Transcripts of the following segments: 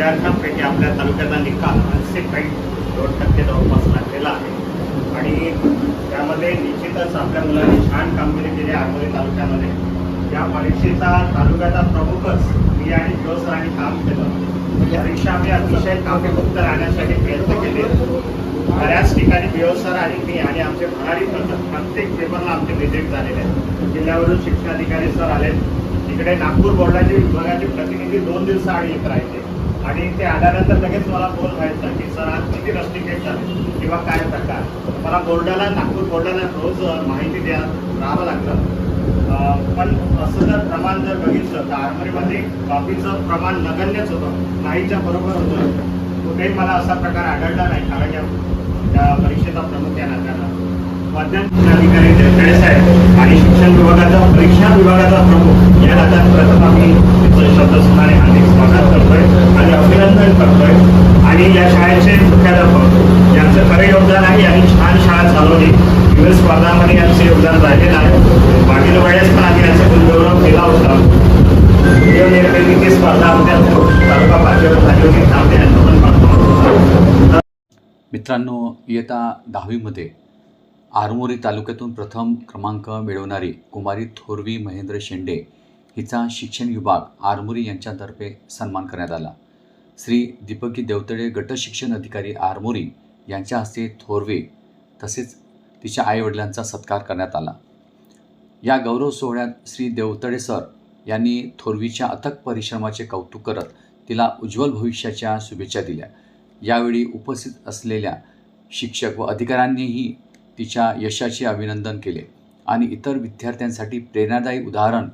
विद्यार्थ्यांपैकी आपल्या तालुक्याचा निकाल ऐंशी पॉईंट दोन टक्के जवळपास लागलेला आहे. आणि त्यामध्ये निश्चितच आपल्या मुलांनी छान कामगिरी केली आरमोरी तालुक्यामध्ये. या परीक्षेचा तालुक्याचा प्रमुखच मी आणि जोस सरांनी काम केलं. म्हणजे परीक्षा आम्ही अतिशय काव्यमुक्त राहण्यासाठी प्रयत्न केले. बऱ्याच ठिकाणी बिओ सर आणि मी आणि आमचे भरारी पथक प्रत्येक पेपरला आमचे विजिट झालेले आहेत. जिल्ह्यावरून शिक्षणाधिकारी सर आले तिकडे नागपूर बोर्डाचे विभागाचे प्रतिनिधी दोन दिवसाआड येत राहिले आणि ते आल्यानंतर लगेच मला फोन व्हायचा की सर आज किती रस्टिकेशन किंवा काय प्रकार? मला बोर्डाला नागपूर बोर्डाला रोज माहिती द्या राहावं लागलं पण असं जर प्रमाण जर बघितलं तर आर्मरीमध्ये कॉफीचं प्रमाण नगण्यच होतं. नाहीच्या बरोबर होतं. कुठेही मला असा प्रकार आढळला नाही कारण या त्या परीक्षेचा प्रमुख या नात्यानं. मध्यंतरी अधिकारी देवखेडे साहेब आणि शिक्षण विभागाचा परीक्षा विभागाचा प्रमुख या नात्यात प्रथम आम्ही शब्द शब्दसुमाने हार्दिक स्वागत करतोय आणि अभिनंदन करतोय आणि या शाळेचे मुख्याध्यापक यांचं खरं योगदान आहे. आणि छान शाळा चालवली. विविध स्पर्धांमध्ये यांचं योगदान राहिलेलं आहे. मागील वेळेस पण आम्ही यांचा गुणगौरव केला होता. व्हिडिओ निर्मिती स्पर्धा होत्या तालुका पातळीवर झाली होती. त्यामध्ये यांचं पण मित्रांनो इयता दहावीमध्ये आरमोरी तालुक्यातून प्रथम क्रमांक मिळवणारी कुमारी थोरवी महेंद्र शेंडे हिचा शिक्षण विभाग आरमोरी यांच्यातर्फे सन्मान करण्यात आला. श्री दीपकी देवतळे गटशिक्षण अधिकारी आरमोरी यांच्या हस्ते थोरवे तसेच तिच्या आईवडिलांचा सत्कार करण्यात आला. या गौरव सोहळ्यात श्री देवतळे सर यांनी थोरवीच्या अथक परिश्रमाचे कौतुक करत तिला उज्ज्वल भविष्याच्या शुभेच्छा दिल्या. यावेळी उपस्थित असलेल्या शिक्षक व अधिकाऱ्यांनीही तिच्या यशाचे अभिनंदन केले आणि इतर विद्यार्थ्यांसाठी प्रेरणादायी उदाहरण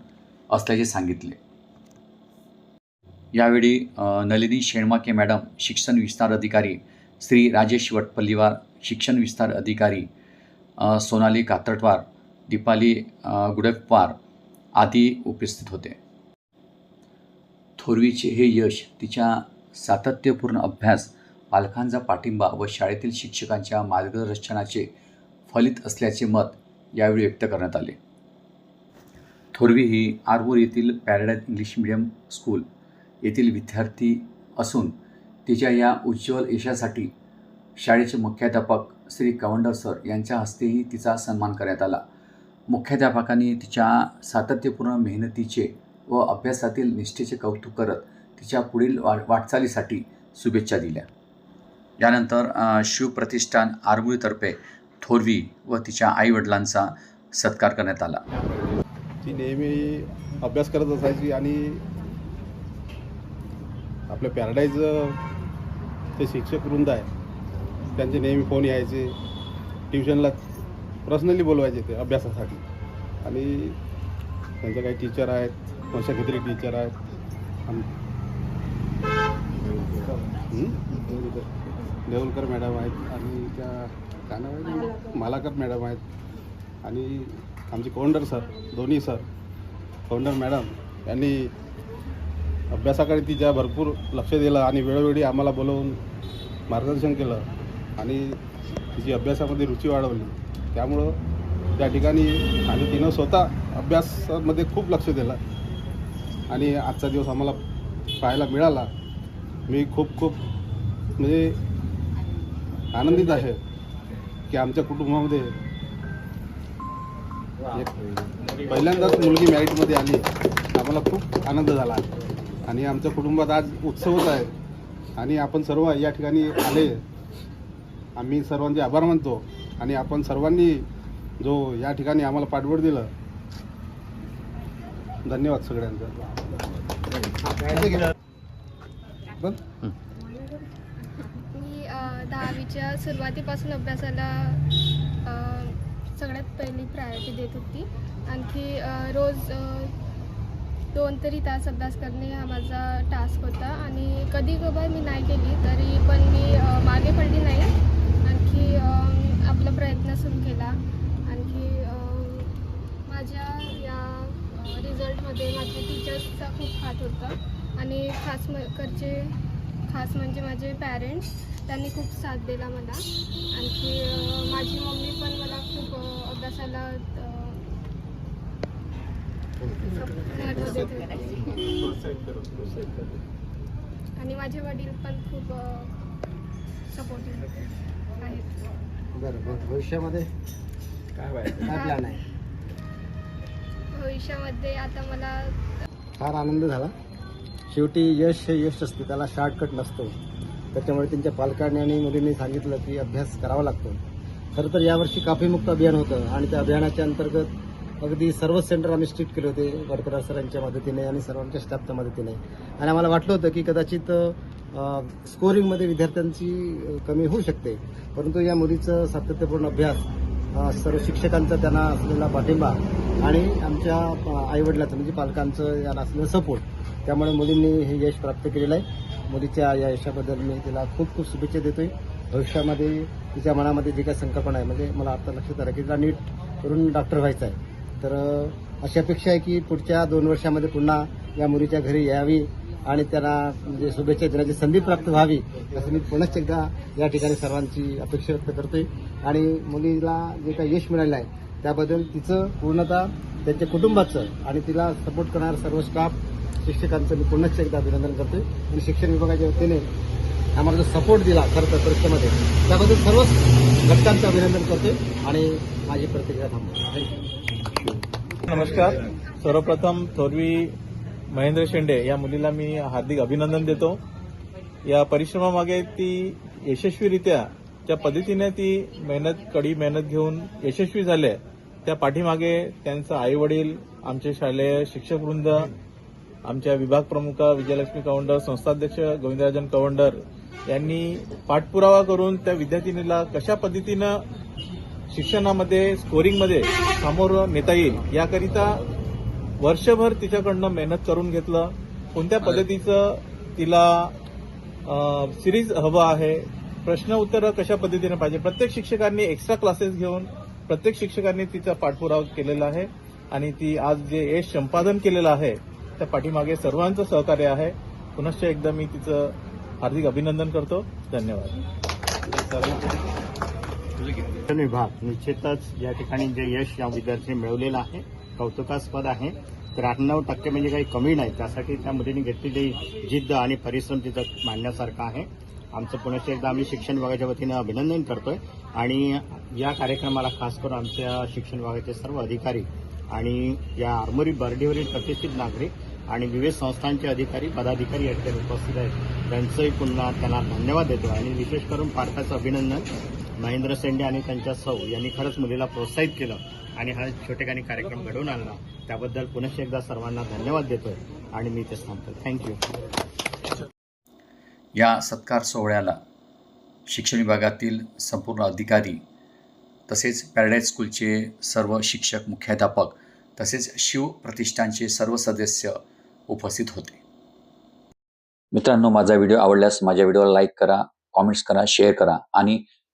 असल्याचे सांगितले. यावेळी नलिनी शेणमाके मॅडम शिक्षण विस्तार अधिकारी श्री राजेश वटपल्लीवार शिक्षण विस्तार अधिकारी सोनाली कात्रटवार दीपाली अ, गुडप्पार आदी उपस्थित होते. थोरवीचे हे यश तिच्या सातत्यपूर्ण अभ्यास पालकांचा पाठिंबा व शाळेतील शिक्षकांच्या मार्गदर्शनाचे फलित असल्याचे मत यावेळी व्यक्त करण्यात आले. थोरवी ही आरवूर येथील पॅराडाईज इंग्लिश मीडियम स्कूल येथील विद्यार्थी असून तिच्या या उज्ज्वल यशासाठी शाळेचे मुख्याध्यापक श्री कवंडर सर यांच्या हस्तेही तिचा सन्मान करण्यात आला. मुख्याध्यापकांनी तिच्या सातत्यपूर्ण मेहनतीचे व अभ्यासातील निष्ठेचे कौतुक करत तिच्या पुढील वा वाटचालीसाठी शुभेच्छा दिल्या. यानंतर शिवप्रतिष्ठान आरमुळीतर्फे थोरवी व तिच्या आईवडिलांचा सत्कार करण्यात आला. ती नेहमी अभ्यास करत असायची आणि आपलं पॅराडाईज ते शिक्षक वृंद आहे. त्यांचे नेहमी फोन यायचे. ट्युशनला पर्सनली बोलवायचे ते अभ्यासासाठी. आणि त्यांच्या काही टीचर आहेत. वंशखत्री टीचर आहेत. आम- देवलकर मॅडम आहेत. आणि त्या काय नाव मालाकर मॅडम आहेत. आणि आमचे कोंडर सर दोन्ही सर कौंडर मॅडम यांनी अभ्यासाकडे तिच्या भरपूर लक्ष दिलं आणि वेळोवेळी आम्हाला बोलवून मार्गदर्शन केलं आणि तिची अभ्यासामध्ये रुची वाढवली. त्यामुळं त्या ठिकाणी आणि तिनं स्वतः अभ्यासामध्ये खूप लक्ष दिलं आणि आजचा दिवस आम्हाला पाहायला मिळाला. मी खूप खूप म्हणजे आनंदित आहे की आमच्या कुटुंबामध्ये पहिल्यांदाच मुलगी मॅरिटमध्ये आली. आम्हाला खूप आनंद झाला. आणि आमच्या कुटुंबात आज उत्सवच आहे. आणि आपण सर्व या ठिकाणी आले. आम्ही सर्वांचे आभार मानतो. आणि आपण सर्वांनी जो या ठिकाणी आम्हाला पाठबळ दिलं. धन्यवाद सगळ्यांचा. मी दहावीच्या सुरुवातीपासून अभ्यासाला सगळ्यात पहिली प्रायोरिटी देत होती. आणखी रोज दोन तरी तास अभ्यास करणे हा माझा टास्क होता. आणि कधी कधी मी नाही केली तरी पण मी मागे पडली नाही. आणखी आपला प्रयत्न सुरू केला. आणखी माझ्या या रिझल्टमध्ये माझ्या टीचर्सचा खूप हात होता. आणि खास म करचे खास म्हणजे माझे पॅरेंट्स त्यांनी खूप साथ दिला मला. आणखी माझी मम्मी पण मला खूप अभ्यासाला अ, महत्त्व देत होती आणि माझे वडील पण खूप सपोर्टिव्ह आहेत. बरं बरं भविष्यामध्ये काय व्हायचं काय प्लॅन आहे? भविष्यामध्ये आता मला फार आनंद झाला. शेवटी यश हे यश असते त्याला शॉर्टकट नसतो. त्याच्यामुळे त्यांच्या पालकांनी आणि मुलींनी सांगितलं की अभ्यास करावा लागतो. खरं तर यावर्षी काफीमुक्त अभियान होतं आणि त्या अभियानाच्या अंतर्गत अगदी सर्व सेंटर आम्ही स्ट्रिक्ट केले होते वर्कराज सरांच्या मदतीने आणि सर्वांच्या स्टाफच्या मदतीने. आणि आम्हाला वाटलं होतं की कदाचित स्कोरिंगमध्ये विद्यार्थ्यांची कमी होऊ शकते. परंतु या मुलीचं सातत्यपूर्ण अभ्यास सर्व शिक्षकांचा त्यांना असलेला पाठिंबा आणि आमच्या आईवडिलांचं म्हणजे पालकांचं याला असलेलं सपोर्ट त्यामुळे मुलींनी हे यश प्राप्त केलेलं आहे. मुलीच्या या यशाबद्दल मी तिला खूप खूप शुभेच्छा देतोय. भविष्यामध्ये तिच्या मनामध्ये जी काही संकल्पना आहे म्हणजे मला आता लक्षात आलं की तिला नीट करून डॉक्टर व्हायचं आहे. तर अशी अपेक्षा आहे की पुढच्या दोन वर्षामध्ये पुन्हा या मुलीच्या घरी यावी आणि त्यांना म्हणजे शुभेच्छा देण्याची संधी प्राप्त व्हावी असं मी पुनश्च एकदा या ठिकाणी सर्वांची अपेक्षा व्यक्त करतोय. आणि मुलीला जे काही यश मिळालं आहे त्याबद्दल तिचं पूर्णतः त्यांच्या कुटुंबाचं आणि तिला सपोर्ट करणारा सर्व स्टाफ शिक्षकांचं मी पुनश्च एकदा अभिनंदन करतोय. आणि शिक्षण विभागाच्या वतीने आम्हाला जो सपोर्ट दिला खरं तर परीक्षेमध्ये त्याबद्दल सर्वच घटकांचं अभिनंदन करतोय. आणि माझी प्रतिक्रिया थांबतो थँक्यू नमस्कार. सर्वप्रथम थोरवी महेंद्र शेंडे या मुलीला मी हार्दिक अभिनंदन देतो. या परिश्रमामागे ती यशस्वीरित्या ज्या पद्धतीने ती मेहनत कडी मेहनत घेऊन यशस्वी झाले त्या पाठीमागे त्यांचं आई वडील आमचे शालेय शिक्षकवृंद आमच्या विभाग प्रमुख विजयलक्ष्मी कवंडर संस्थाध्यक्ष गोविंदराजन कवंडर यांनी पाठपुरावा करून त्या विद्यार्थिनीला कशा पद्धतीनं शिक्षणामध्ये स्कोरिंगमध्ये समोर नेता येईल याकरिता वर्षभर तिच्याकडनं मेहनत करून घेतलं. कोणत्या पद्धतीचं तिला सिरीज हवं आहे? प्रश्न उत्तरं कशा पद्धतीने पाहिजे? प्रत्येक शिक्षकांनी एक्स्ट्रा क्लासेस घेऊन प्रत्येक शिक्षकांनी तिचा पाठपुरावा केलेला आहे. आणि ती आज जे यश संपादन केलेलं आहे त्या पाठीमागे सर्वांचं सहकार्य आहे. पुनश्च एकदा मी तिचं हार्दिक अभिनंदन करतो. धन्यवाद. विभाग निश्चितच या ठिकाणी जे यश या विद्यार्थ्यांनी मिळवलेलं आहे कौतुकास्पद आहे. त्र्याण्णव टक्के म्हणजे काही कमी नाही. त्यासाठी त्या मुलीने घेतलेली जिद्द आणि परिश्रम तिथं मांडण्यासारखा आहे. आमचं पुनश्च एकदा आम्ही शिक्षण विभागाच्या वतीनं अभिनंदन करतोय. आणि या कार्यक्रमाला खास करून आमच्या शिक्षण विभागाचे सर्व अधिकारी आणि या आर्मरी बर्डीवरील प्रतिष्ठित नागरिक आणि विविध संस्थांचे अधिकारी पदाधिकारी या ठिकाणी उपस्थित आहेत. त्यांचंही पुन्हा त्यांना धन्यवाद देतो आणि विशेष करून पालकाचं अभिनंदन. महेंद्र सेंडे आणि त्यांच्या सौ यांनी खरंच मुलीला प्रोत्साहित केलं आणि हा छोटेखानी कार्यक्रम घडवून आणला. त्याबद्दल पुनश्च एकदा सर्वांना धन्यवाद देतोय आणि मी ते थांबतो थँक्यू या सत्कार सोहळ्याला शिक्षण विभागातील संपूर्ण अधिकारी तसेच पॅराडाईज स्कूलचे सर्व शिक्षक मुख्याध्यापक तसेच शिव प्रतिष्ठानचे सर्व सदस्य उपस्थित होते. मित्रांनो माझा व्हिडिओ आवडल्यास माझ्या व्हिडिओला लाईक करा कॉमेंट्स करा शेअर करा आणि